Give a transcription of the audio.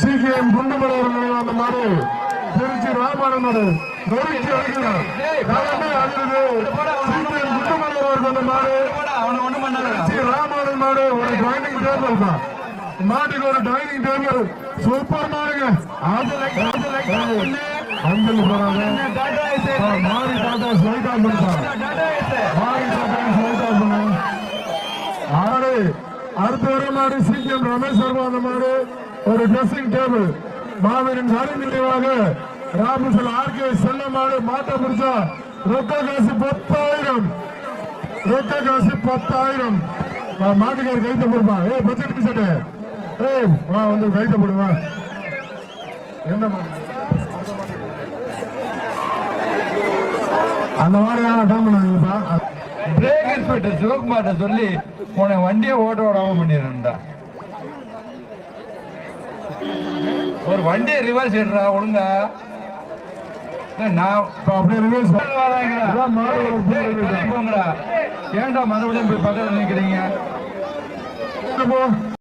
CPM Kundumalai அவர்கள் அந்த மாடு திருச்சி மாடு நொறுக்கி அடிக்கிறார் சிபிஎம் குண்டுமலை அவர்கள் அந்த மாடு திருச்சி ராமாயணம் மாடு ஒரு டைனிங் டேபிள் தான். மாட்டுக்கு ஒரு டைனிங் டேபிள் சூப்பர் மாடுங்க. அஞ்சலி போறாங்க. மாறி டாட்டா ஸ்லைட்டா கொடுத்தாங்க மாறி டாட்டா ஸ்லைட்டா பண்ணாங்க ஆறு அடுத்த வர மாடு சிபிஎம் ரமேஷ் சர்மா அந்த மாடு. ஒரு ட்ரெஸ்ஸிங் டேபிள் மாவீரன் நடு நினைவாக ராமசல் ஆர்கே செல்ல மாடு மாட்ட முடிச்சா ரொக்க காசு பத்தாயிரம். ரொக்க காசு பத்தாயிரம். மாட்டுக்காரர் மாட்டுக்கார கைத்த போடுமா ஏ பட்ஜெட் பிசட்டு ஏய் வா வந்து கைத்த போடுவா என்ன அந்த மாதிரி அட்டன் பண்ணாங்கப்பா பிரேக் இன்ஸ்பெக்டர் சிவகுமார்ட்ட சொல்லி உன வண்டியை ஓட்ட விடாம பண்ணிடுறா ஒரு வண்டியை ரிவர்ஸ் எடுறா ஒழுங்கா. நான் அப்படியே ரிவர்ஸ் ஏன்டா மறுபடியும் போய் பக்கத்துல நிக்கிறீங்க? போ.